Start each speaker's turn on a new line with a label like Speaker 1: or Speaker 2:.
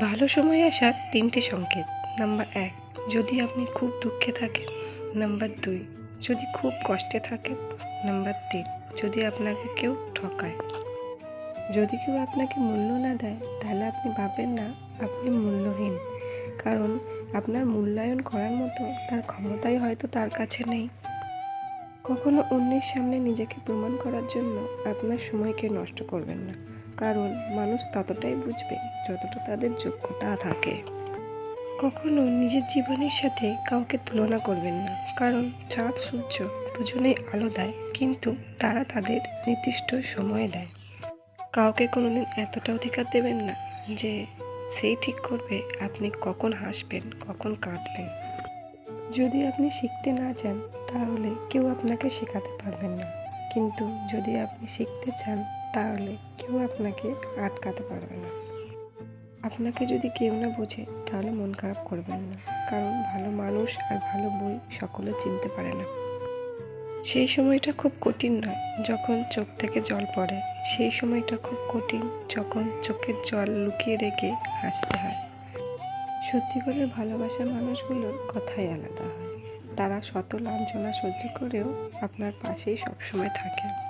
Speaker 1: ভালো সময় আসার তিনটি সংকেত। নাম্বার এক, যদি আপনি খুব দুঃখে থাকেন। নাম্বার দুই, যদি খুব কষ্টে থাকেন। নাম্বার তিন, যদি আপনাকে কেউ ঠকায়। যদি কেউ আপনাকে মূল্য না দেয়, তাহলে আপনি ভাবেন না আপনি মূল্যহীন। কারণ আপনার মূল্যায়ন করার মতো তার ক্ষমতাই হয়তো তার কাছে নেই। কখনো অন্যের সামনে নিজেকে প্রমাণ করার জন্য আপনার সময়কে নষ্ট করবেন না। কারণ মানুষ ততটাই বুঝবে যতটা তাদের যোগ্যতা থাকে। কখনো নিজের জীবনের সাথে কাউকে তুলনা করবেন না, কারণ চাঁদ, সূর্য দুজনেই আলো দেয়, কিন্তু তারা তাদের নির্দিষ্ট সময় দেয়। কাউকে কোনোদিন এতটা অধিকার দেবেন না যে সেই ঠিক করবে আপনি কখন হাসবেন, কখন কাঁদবেন। যদি আপনি শিখতে না চান, তাহলে কেউ আপনাকে শেখাতে পারবেন না। কিন্তু যদি আপনি শিখতে চান তাহলে কেউ আপনাকে আটকাতে পারবে না। আপনাকে যদি কেউ না বোঝে, তাহলে মন খারাপ করবেন না। কারণ ভালো মানুষ আর ভালো বই সকলে চিনতে পারে না। সেই সময়টা খুব কঠিন নয়, যখন চোখ থেকে জল পড়ে। সেই সময়টা খুব কঠিন, যখন চোখের জল লুকিয়ে রেখে হাসতে হয়। সত্যিকারের ভালোবাসার মানুষগুলোর কথাই আলাদা হয়। তারা শত লাঞ্ছনা সহ্য করেও আপনার পাশেই সবসময় থাকে।